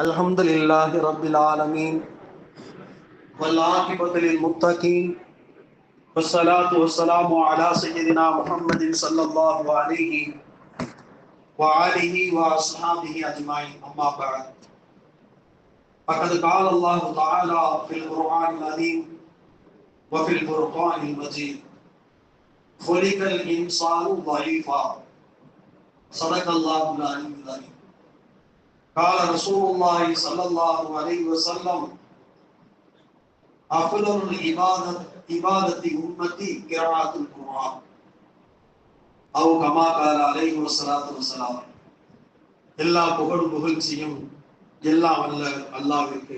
الحمد للہ رب العالمین والعاقبۃ للمتقین والصلاة والسلام على سيدنا محمد صلی اللہ علیہ وآلہ وأصحابہ اجمعین، اما بعد. فقد قال اللہ تعالی فی القرآن العظیم وفی القرآن المجید. خلق الانسان ضعیفا. صدق اللہ العلی العظیم. قال رسول الله صلى الله عليه وسلم أفضل العبادة عبادة أمتي قراءة القرآن أو كما قال عليه الصلاة والسلام எல்லா புகழும் புகழ்ச்சியும் எல்லாம் அல்ல அல்லாவிற்கு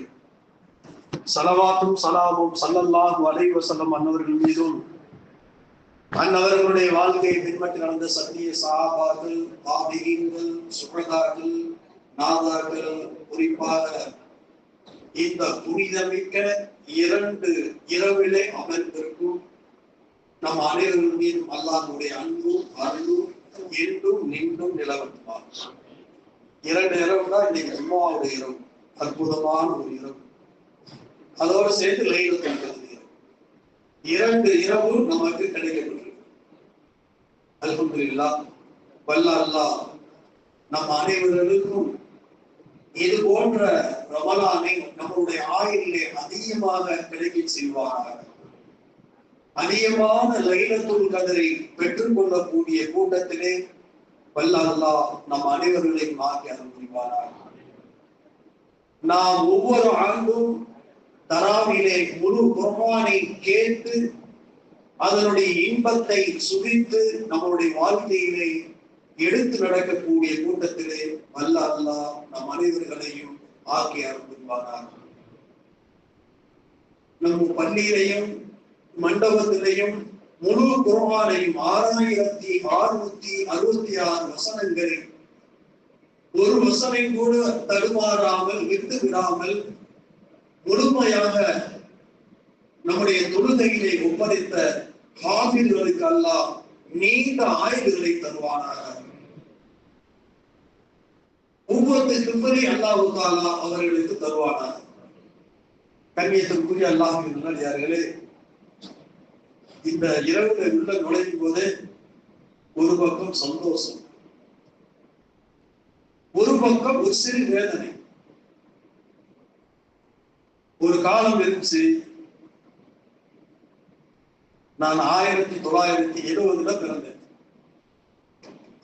சலவாத்தும் சலாமும் சல்லல்லாஹு அலைஹி வஸல்லம் அன்னவர்கள் மீதும் அன்னவர்களுடைய வாழ்க்கையை பின்பற்றி நடந்த சத்திய சஹாபாக்கள் தாபிகீன்கள் சுகதாக்கள் நாதாக்களும் குறிப்பாக இந்த புனிதமிக்க இரண்டு இரவிலே அமர்ந்திருக்கும் நம் அனைவரும் மீது அல்லாஹ்வுடைய அன்பும் அருளும் என்றும் நின்றும் நிலவட்டுமா. இரண்டு இரவு தான் இன்னைக்கு அம்மாவுடைய இரவு. அற்புதமான ஒரு இரவு. அதோடு சேர்ந்து லைலத்தில் கிடைக்கிறது இரண்டு இரவு நமக்கு கிடைக்கப்பட்டிருக்கு. அல்ஹம்துல்லா வல்ல அல்லாஹ் நம் அனைவர்களுக்கும் இது போன்ற ரமலானை நம்மளுடைய ஆயிலே அதிகமாக விலகி செல்வார்கள். அதிகமான லைலத்துள் கதரை பெற்றுக் கொள்ளக்கூடிய கூட்டத்திலே வல்ல அல்லாஹ் நம் அனைவர்களையும் ஆக்கி அனுபவிப்பாராக நாம் ஒவ்வொரு ஆண்டும் தராவிலே முழு குர்பானை கேட்டு அதனுடைய இன்பத்தை சுகித்து நம்மளுடைய வாழ்க்கையிலே எடுத்து நடக்கக்கூடிய கூட்டத்திலே வல்ல அல்லாஹ் நம் அனைவர்களையும் ஆக்கி அனுப்புவாராக நம் பள்ளியிலையும் மண்டபத்திலையும் முழு குரவானையும் ஆறாயிரத்தி அறுநூத்தி அறுபத்தி ஆறு வசனங்களில் ஒரு வசனம் கூட தடுமாறாமல் விட்டு விடாமல் முழுமையாக நம்முடைய தொழுகையிலே ஒப்படைத்த காவிர்களுக்கு அல்லாஹ் நீண்ட ஆய்வுகளை தருவானாக. ஒவ்வொரு கிருப்பரை அல்லாஹு தாலா அவர்களுக்கு தருவானாக. கண்ணியத்திற்குரிய அல்லாஹ் யார்களே இந்த இரவுல உள்ள நுழையும் போது ஒரு பக்கம் சந்தோஷம் ஒரு பக்கம் ஒரு சிறு வேதனை ஒரு காலம் இருந்துச்சு நான் ஆயிரத்தி தொள்ளாயிரத்தி எழுபதுல பிறந்தேன்.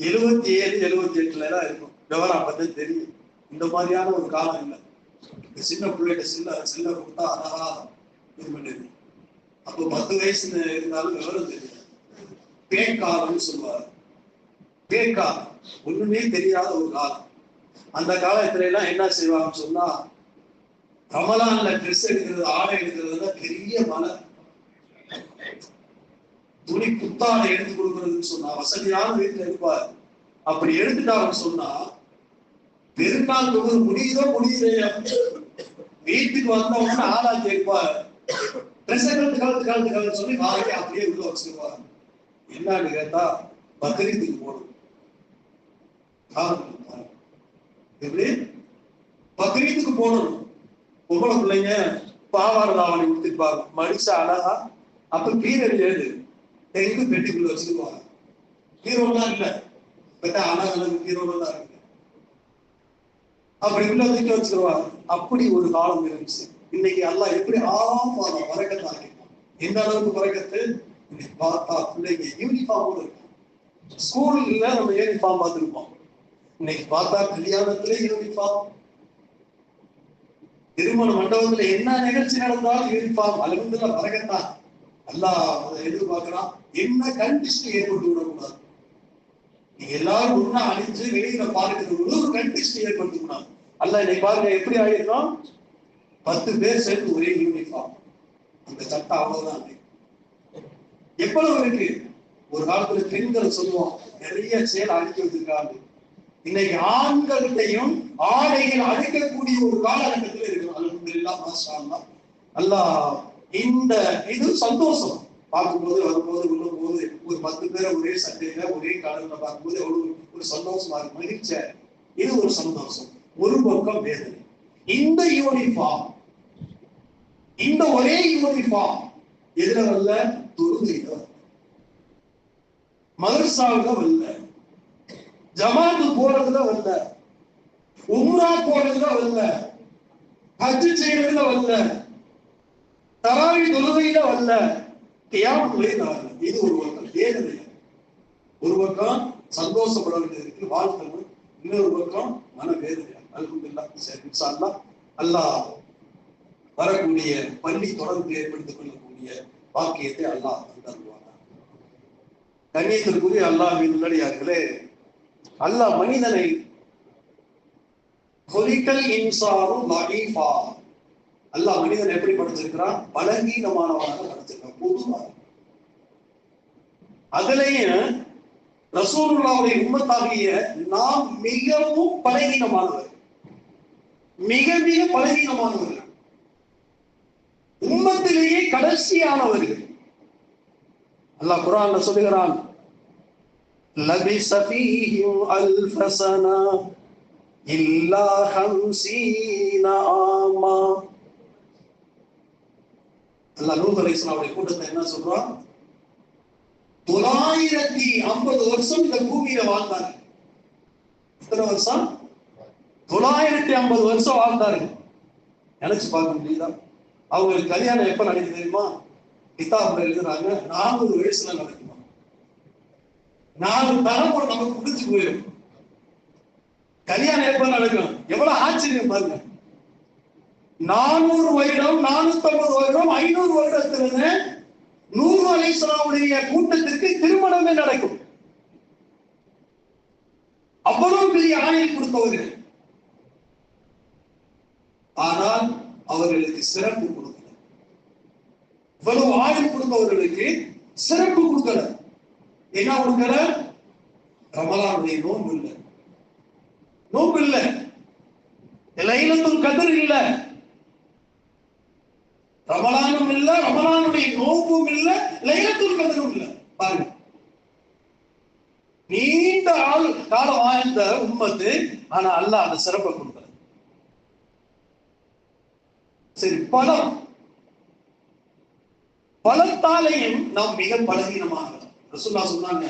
எழுபத்தி ஏழு எழுபத்தி எட்டுல தான் இருக்கும். விவரம் அப்பதான் தெரியும். இந்த மாதிரியான ஒரு காலம் இல்லை. இந்த சின்ன பிள்ளைகிட்ட சில்ல சில்ல கொடுத்தா அழகா இது பண்ணிருக்கு அப்போ பத்து வயசுல இருந்தாலும் விவரம் தெரியும் பேக்காலம்னு சொல்லுவாரு பேக்காலம் ஒண்ணுமே தெரியாத ஒரு காலம். அந்த காலத்துல எல்லாம் என்ன செய்வாங்கன்னு சொன்னா ரமலான்ல ட்ரெஸ் எடுக்கிறது ஆடை எடுக்கிறது தான் பெரிய மலை. துணி புத்தாடை எடுத்து கொடுக்கறதுன்னு சொன்னா வசதியான வீட்டுல இருப்பார். அப்படி எடுத்துட்டாங்கன்னு சொன்னா பெருநாள் தொகுதி முடியுதோ முடியலையா வீட்டுக்கு வந்தவங்க ஆளா கேட்பார். ட்ரெஸ் கலந்து கலந்து கலந்து கலந்து சொல்லி நாளைக்கு அப்படியே உள்ள வச்சிருவாங்க என்னன்னு கேட்டா பக்ரீத்துக்கு போடும் எப்படி? பக்ரீத்துக்கு போடணும் பொம்பளை பிள்ளைங்க பாவாடை தாவணி கொடுத்துருப்பாங்க மடிச்சா அழகா அப்ப கீரை ஏழு எங்க பெட்டிக்குள்ள வச்சிருவாங்க. ஒன்றா இல்லை. பெட்ட அழகு பீரோலாம் இருக்கு. அப்படி உள்ள திட்டம் வச்சிருவாங்க அப்படி ஒரு காலம் இருந்துச்சு. இன்னைக்கு எல்லாம் எப்படி ஆமா வரக்கத்தான் எந்த அளவுக்கு வரக்கத்து? இன்னைக்கு பார்த்தா பிள்ளைங்க யூனிஃபார்மோட இருக்கும் ஸ்கூல்ல நம்ம யூனிஃபார்ம் பார்த்துருப்போம். இன்னைக்கு பார்த்தா கல்யாணத்துல யூனிஃபார்ம் திருமண மண்டபத்துல என்ன நிகழ்ச்சி நடந்தாலும் யூனிஃபார்ம் அலுவலகத்துல வரக்கத்தான் அல்லாஹ் எதிர்பார்க்கிறான். என்ன கண்டிஷன் ஏற்பட்டு விடக்கூடாது நீங்க எல்லாரும் ஒன்னா அழிஞ்சு வெளியில பார்க்கிறது ஒரு கண்டிஷன் ஏற்படுத்த அல்ல இன்னைக்கு பாருங்க எப்படி ஆயிருக்கோம் பத்து பேர் சேர்ந்து ஒரே யூனிஃபார்ம் அந்த சட்டம் அவ்வளவுதான் எவ்வளவு இருக்கு? ஒரு காலத்துல பெண்கள் சொல்லுவோம் நிறைய செயல் அழிக்க வச்சிருக்காங்க. இன்னைக்கு ஆண்கள்கிட்டையும் ஆடைகள் அழிக்கக்கூடிய ஒரு காலகட்டத்தில் இருக்கிறோம் அல்ஹம்துலில்லாஹ் மாஷா அல்லாஹ் இந்த இது சந்தோஷம். பார்க்கும்போது வரும்போது விழும்போது ஒரு பத்து பேரை ஒரே சட்டையில ஒரே காலத்துல பார்க்கும்போது எவ்வளவு ஒரு சந்தோஷமா இருக்கு மகிழ்ச்சியா இது ஒரு சந்தோஷம். ஒரு பக்கம் வேதனை. இந்த யூனிஃபார்ம் இந்த ஒரே யூனிஃபார்ம் எதுல வரல தொழுகையில வரல. மதரசாவுல வரல. ஜமாத்து போறதுல வரல. உம்ரா போறதுல வரல. ஹஜ் செய்யறதுல வரல. தராவி தொழுகையில வரல. கியாம் வரல இது ஒரு பக்கம் வேதனை ஒரு பக்கம் சந்தோஷப்பட வேண்டியது வாழ்த்தணும் இன்னொரு பக்கம் மன வேதனை அல்ஹம்துலில்லாஹ் அல்லாஹ் வரக்கூடிய பள்ளி தொடர்பு ஏற்படுத்திக் கொள்ளக்கூடிய வாக்கியத்தை அல்லாஹ் தருவாங்க கண்ணியத்திற்குரிய அல்லாஹ் நல்லடியார்களே அல்லாஹ் மனிதனை கொலிக்கல் இன்சாரும் லஈஃபா அல்லாஹ் மனிதன் எப்படி படைச்சிருக்கிறான் பலகீனமானவனாக படைச்சிருக்கான் பொதுவாக அதுலயும் ரசூலுல்லாவுடைய உம்மத்தாகிய நாம் மிகவும் பலகீனமானவர் மிக மிக பலகீனமானவர்கள் உம்மத்திலேயே கடைசியானவர்கள் அல்லாஹ் குர்ஆன்ல சொல்லுகிறான் لبث فيهم ألف سنة إلا خمسين عاما அல்லாஹ் நூஹ் அலைஹிஸ்ஸலாமுடைய கூட்டத்தை என்ன சொல்றான்? தொள்ளாயிரத்தி ஐம்பது வருஷம் இந்த பூமியில வாழ்ந்தாங்க எத்தனை வருஷம்? தொள்ளாயிரத்தி ஐம்பது வருஷம் வாழ்ந்தாரு. நினைச்சு பார்க்க முடியுதா? அவங்களுக்கு கல்யாணம் எப்ப நடக்குது தெரியுமா? கிதாபுல எழுதுறாங்க நானூறு வயசுல நடக்குமா? நாலு தலைமுறை நமக்கு முடிஞ்சு போயிடும். கல்யாணம் எப்ப நடக்கும்? எவ்வளவு ஆச்சரியம் பாருங்க. நானூறு வருடம் நானூத்தி ஐம்பது வருடம் ஐநூறு வருடத்திலிருந்து நூறு அலைசலாவுடைய கூட்டத்திற்கு திருமணமே நடக்கும். அவ்வளவு பெரிய ஆணையை கொடுத்தவர்கள். ஆனால் அவர்களுக்கு சிறப்பு கொடுக்கல. இவ்வளவு ஆயுள் கொடுத்தவர்களுக்கு சிறப்பு கொடுக்கல. என்ன கொடுக்கல? ரமலானுடைய நோன்பு இல்லை. நோன்பு இல்லை. லைலத்துல் கதிர் இல்ல. ரமலானும் இல்ல ரமலானுடைய நோக்கும் இல்ல லைலத்துல் கதரும் இல்ல. பாருங்க. நீண்ட ஆள் காலம் வாழ்ந்த உம்மத்து ஆனா அல்லாஹ் அந்த சிறப்பை கொடுக்கல. சரி பலம். பலத்தாலையும் நாம் மிக பலகீனமாக ரசுல்லா சொன்னாங்க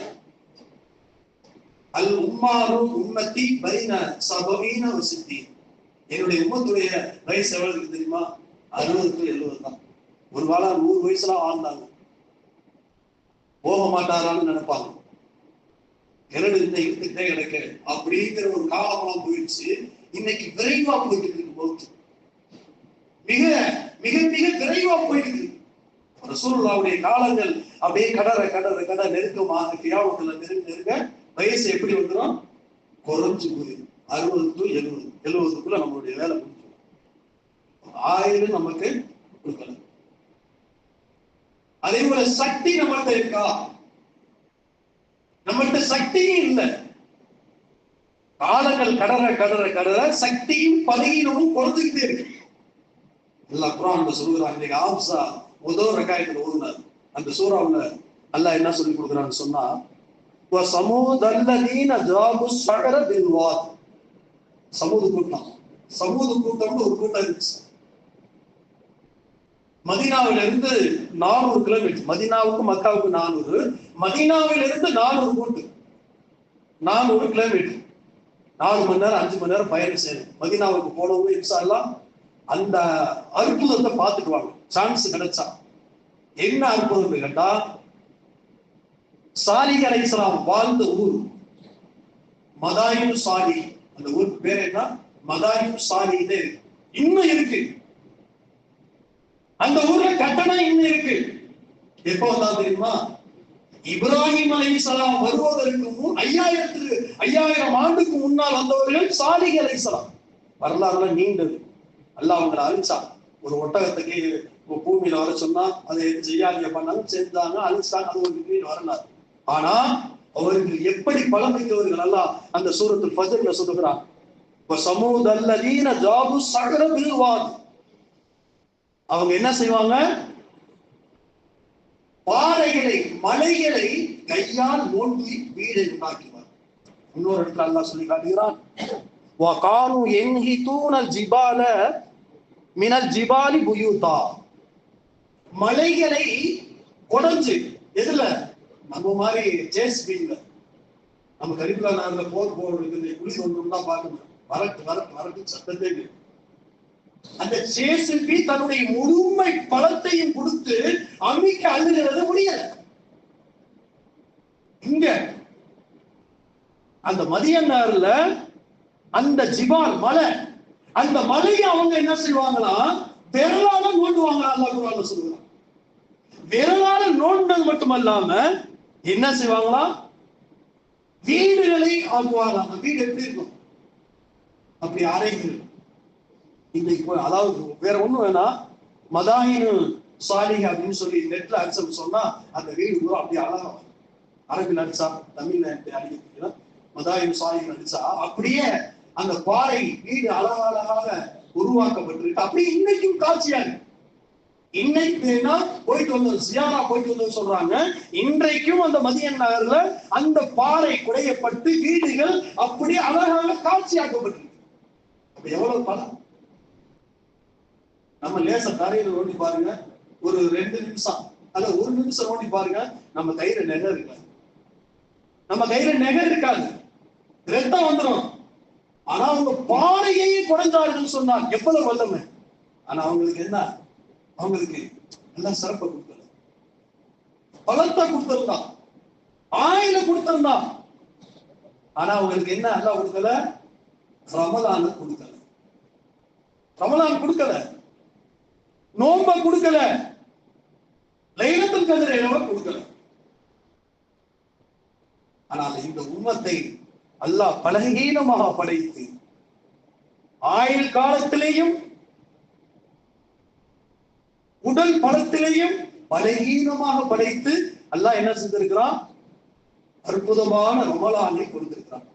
அல் உம்மாரு உம்மத்தி பைன சபவீன சித்தி என்னுடைய உம்மத்துடைய வயசு எவ்வளவு தெரியுமா? அறுபது டு எழுபது தான். ஒரு வேளை நூறு வயசுல வாழ்ந்தாங்க. போக மாட்டாரான்னு நினைப்பாங்க. இரண்டு இந்த இருந்துகிட்டே கிடைக்க. அப்படிங்கிற ஒரு காலமெல்லாம் போயிடுச்சு. இன்னைக்கு விரைவா போயிட்டு இருக்கு மௌத்து மிக மிக மிக விரைவா போயிட்டு இருக்கு. காலங்கள் அப்படியே கடற கடற கட நெருக்கமாக கியாமத்துல நெருங்க நெருங்க வயசு எப்படி வந்துடும் குறைஞ்சு போயிடும். அறுபது டு எழுபது. எழுபதுக்குள்ள நம்மளுடைய வேலை முடிஞ்சிடும் ஆயிரம் நமக்கு கொடுக்கணும். அதே போல சக்தி நம்மகிட்ட இருக்கா? நம்மகிட்ட சக்தியும் இல்லை. காலங்கள் கடற கடற கடற சக்தியும் பதகீனமும் குறைஞ்சுக்கிட்டே இருக்கு. அல்லாஹ் குரான்ல சொல்லுகிறாங்க இன்னைக்கு ஆப்சா முதல் ரகாயத்தில் ஓதுனார் அந்த சூறாவில் அல்லாஹ் என்ன சொல்லி கொடுக்குறான்னு சொன்னா சமூதல்லதீன ஜாபு சகர பில்வாத் சமூக கூட்டம். சமூக கூட்டம்னு ஒரு கூட்டம் இருந்துச்சு. மதினாவிலிருந்து நானூறு கிலோமீட்டர். மதினாவுக்கும் மக்காவுக்கு நானூறு. மதினாவிலிருந்து நானூறு கூட்டு. நானூறு கிலோமீட்டர். நாலு மணி நேரம் அஞ்சு மணி நேரம் பயணம் செய்யணும். மதினாவுக்கு போனவங்க இன்சாலாம் அந்த அற்புதத்தை பார்த்துக்குவாங்க. சான்ஸ் கிடைச்சா. என்ன அற்புதம் கேட்டா சாலிக் அலைசலாம் வாழ்ந்த ஊர் மதாயு சாலி அந்த ஊருக்கு பேர் என்ன? மதாயு சாலின்னு இன்னும் இருக்கு. அந்த ஊர்ல கட்டணம் இன்னும் இருக்கு. எப்போ வந்தா தெரியுமா? இப்ராஹிம் அலைசலாம் வருவதற்கு முன் ஐயாயிரத்துக்கு ஐயாயிரம் ஆண்டுக்கு முன்னால் வந்தவர்கள் சாலிக் அலைசலாம் வரலாறுல நீண்டது. அல்லாஹ் அவங்களை அழிச்சான். ஒரு ஒட்டகத்துக்கு பூமியில வர சொன்னா அதை எது செய்யாதீங்க பண்ணாங்க செஞ்சாங்க அழிச்சாங்க அது ஒரு மீன் வரலாறு. ஆனா அவர்கள் எப்படி பழமைத்தவர்கள் எல்லாம் அந்த சூரத்தில் பஜர்ல சொல்லுகிறான். இப்ப சமூக அல்லதீன ஜாபு சகர பில்வான் அவங்க என்ன செய்வாங்க பாறைகளை மலைகளை கையால் நோண்டி வீடை உண்டாக்குவார் இன்னொரு இடத்துல அல்லாஹ் சொல்லி காட்டுகிறான் وَقَالُوا يَنْهِتُونَ الْجِبَالَ مِنَ الْجِبَالِ بُيُوتًا மலைகளை குடஞ்சு எதுல நம்ம மாதிரி ஜேஸ்பீன்ல நம்ம கரிபுலா நாடுல போர் போடுறது குழி ஒண்ணுன்னா பார்க்கணும் வரட்டு வரட்டு வரட்டு சத்தத்தை கேட்கும். அந்த ஜேசிபி தன்னுடைய முழுமை பலத்தையும் கொடுத்து அமைக்க அழுகிறது முடியல. இங்க அந்த மதியன்னார்ல அந்த ஜிபால் மலை அந்த மலையை அவங்க என்ன செய்வாங்களா? விரலால நோண்டுவாங்களா அல்லா குரான் சொல்லுவாங்க. விரலால நோண்டது மட்டுமல்லாம என்ன செய்வாங்களா? வீடுகளை ஆக்குவாங்க வீடு எப்படி இருக்கும்? அப்படி அறைகள். இன்னைக்கு போய் அதாவது வேற ஒண்ணும் வேணாம் மதாயின் சாலிக அப்படின்னு சொல்லி நெட்ல அடிச்சு சொன்னா அந்த வீடு பூரா அப்படியே அழகா அரபில் அடிச்சா தமிழ்ல அடிக்கிறீங்களா? மதாயின் சாலிகள் அடிச்சா அப்படியே அந்த பாறை வீடு அழகழகாக உருவாக்கப்பட்டிருக்கு. அப்படியே இன்னைக்கும் காட்சியாக இன்னைக்குன்னா போயிட்டு வந்தோம். சியாரா போயிட்டு வந்தோம் சொல்றாங்க. இன்றைக்கும் அந்த மதியன் நகர்ல அந்த பாறை குடையப்பட்டு வீடுகள் அப்படியே அழகாக காட்சியாக்கப்பட்டிருக்கு. அப்ப எவ்வளவு பலம் நம்ம லேச தரையில ஓட்டி பாருங்க. ஒரு ரெண்டு நிமிஷம். அல்ல ஒரு நிமிஷம் ஓட்டி பாருங்க. நம்ம கையில நெகை இருக்காது. நம்ம கையில நெகை இருக்காது. ரத்தம் வந்துடும் ஆனா அவங்க பாறையை குறைஞ்சார்கள் சொன்னார் எவ்வளவு வல்லமை? ஆனா அவங்களுக்கு என்ன? அவங்களுக்கு எல்லாம் சிறப்பை கொடுத்தல பலத்தை கொடுத்திருந்தான். ஆயில கொடுத்திருந்தான். ஆனா அவங்களுக்கு என்ன நல்லா கொடுக்கல? ரமலான கொடுக்கல. ரமலான் கொடுக்கல. நோம்ப கொடுக்கல. லைலத்தில் கதிர இரவ கொடுக்கல. ஆனால் இந்த உண்மத்தை அல்லாஹ் பலகீனமாக படைத்து ஆயுள் காலத்திலேயும் உடல் பலத்திலேயும் பலகீனமாக படைத்து அல்லாஹ் என்ன செஞ்சிருக்கிறான்? அற்புதமான ரமலானை கொடுத்திருக்கிறான்.